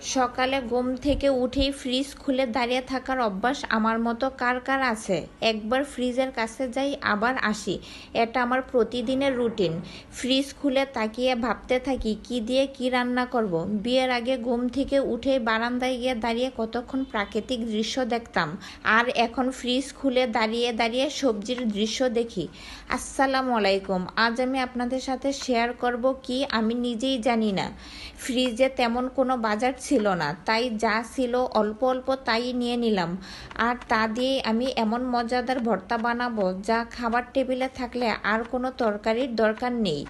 সকালে ঘুম থেকে উঠেই ফ্রিজ খুলে দাঁড়িয়ে থাকার অভ্যাস আমার মতো কার কার আছে? একবার ফ্রিজের কাছে যাই, আবার আসি। এটা আমার প্রতিদিনের রুটিন ফ্রিজ খুলে তাকিয়ে ভাবতে থাকি, কি দিয়ে কি রান্না করব? বিয়ের আগে ঘুম থেকে উঠেই বারান্দায় গিয়ে দাঁড়িয়ে কতক্ষণ প্রাকৃতিক দৃশ্য দেখতাম? আর এখন ফ্রিজ খুলে দাঁড়িয়ে দাঁড়িয়ে সবজির দৃশ্য দেখি। আসসালামু আলাইকুম। আজ আমি আপনাদের সাথে শেয়ার করব কি আমি নিজেই জানি না। ফ্রিজে তেমন কোনো বাজার ছিল না। তাই যা ছিল অল্প অল্প তাই নিয়ে নিলাম। আর তা দিয়েই আমি এমন মজাদার ভর্তা বানাবো, যা খাবার টেবিলে থাকলে আর কোনো তরকারির দরকার নেই।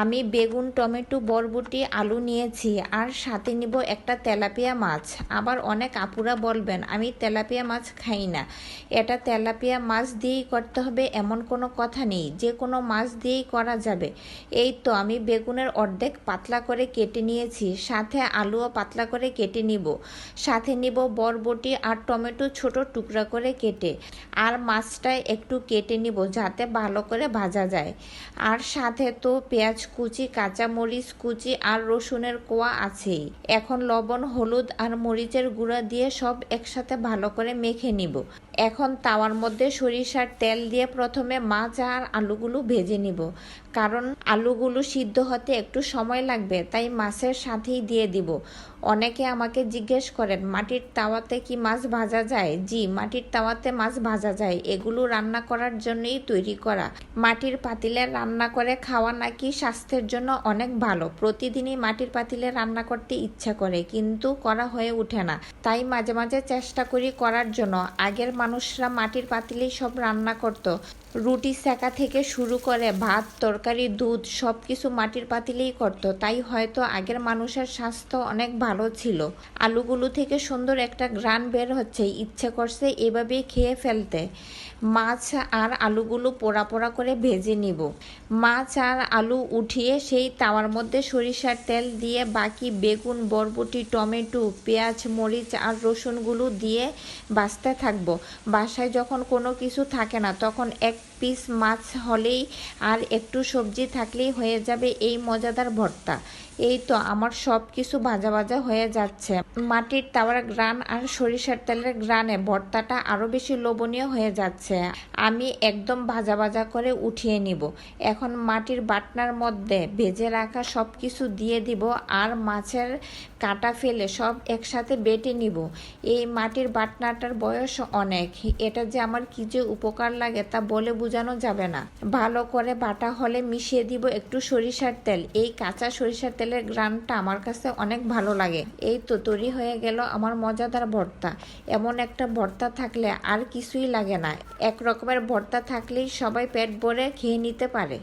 আমি বেগুন, টমেটো, বরবটি, আলু নিয়েছি, আর সাথে নিব একটা তেলাপিয়া মাছ। আবার অনেক আপুরা বলবেন, আমি তেলাপিয়া মাছ খাই না। এটা তেলাপিয়া মাছ দিয়েই করতে হবে, এমন কোনো কথা নেই। যে কোনো মাছ দিয়েই করা যাবে। এই তো আমি বেগুনের অর্ধেক পাতলা করে কেটে নিয়েছি, সাথে আলুও পাতলা করে কেটে নিব। সাথে নিব বরবটি আর টমেটো ছোট টুকরা করে কেটে। আর মাছটা একটু কেটে নিব যাতে ভালো করে ভাজা যায়। আর সাথে তো পেঁয়াজ কুচি, কাঁচামরিচ কুচি আর রসুনের কোয়া আছেই। এখন লবণ, হলুদ আর মরিচের গুঁড়া দিয়ে সব একসাথে ভালো করে মেখে নিব। এখন তাওয়ার মধ্যে সরিষার তেল দিয়ে প্রথমে মাছ আর আলুগুলো ভেজে নিব। কারণ আলুগুলো সিদ্ধ হতে একটু সময় লাগবে, তাই মাছের সাথেই দিয়ে দিব। অনেকে আমাকে জিজ্ঞেস করেন, মাটির তাওয়াতে কি মাছ ভাজা যায়? জি, মাটির তাওয়াতে মাছ ভাজা যায়। এগুলো রান্না করার জন্যই তৈরি করা। মাটির পাতিলে রান্না করে খাওয়া নাকি স্বাস্থ্যের জন্য অনেক ভালো। প্রতিদিনই মাটির পাতিলে রান্না করতে ইচ্ছা করে, কিন্তু করা হয়ে ওঠে না। তাই মাঝে মাঝে চেষ্টা করি করার জন্য। আগের মানুষরা মাটির পাতিলেই সব রান্না করতো। রুটি সেকা থেকে শুরু করে ভাত, তরকারি, দুধ সব কিছু মাটির পাতিলেই করতো। তাই হয়তো আগের মানুষের স্বাস্থ্য অনেক ভালো ছিল। আলুগুলো থেকে সুন্দর একটা গ্রান বের হচ্ছে, ইচ্ছে করছে এভাবেই খেয়ে ফেলতে। মাছ আর আলুগুলো পোড়া পোড়া করে ভেজে নিব। মাছ আর আলু উঠিয়ে সেই তাওয়ার মধ্যে সরিষার তেল দিয়ে বাকি বেগুন, বরবটি, টমেটো, পেঁয়াজ, মরিচ আর রসুনগুলো দিয়ে বাছতে থাকব। বাসায় যখন কোনো কিছু থাকে না, তখন এক পিস মাছ হলেই আর একটু সবজি থাকলেই হয়ে যাবে এই মজাদার ভর্তা। এই তো আমার সব কিছু ভাজা ভাজা হয়ে যাচ্ছে। মাটির তাওয়ার গ্রান আর সরিষার তেলের গ্রানে ভর্তাটা আরও বেশি লোভনীয় হয়ে যাচ্ছে। আমি একদম ভাজা ভাজা করে উঠিয়ে নিব। এখন মাটির বাটনার মধ্যে ভেজে রাখা সব কিছু দিয়ে দিব আর মাছের কাটা ফেলে সব একসাথে বেটে নিব। এই মাটির বাটনাটার বয়স অনেক। এটা যে আমার কি যে উপকার লাগে তা বলে বোঝানো যাবে না। ভালো করে বাটা হলে মিশিয়ে দিব একটু সরিষার তেল। এই কাঁচা সরিষার তেলের গ্রামটা আমার কাছে অনেক ভালো লাগে। এই তো তৈরি হয়ে গেল আমার মজাদার ভর্তা। এমন একটা ভর্তা থাকলে আর কিছুই লাগে না। এক রকমের ভর্তা থাকলেই সবাই পেট ভরে খেয়ে নিতে পারে।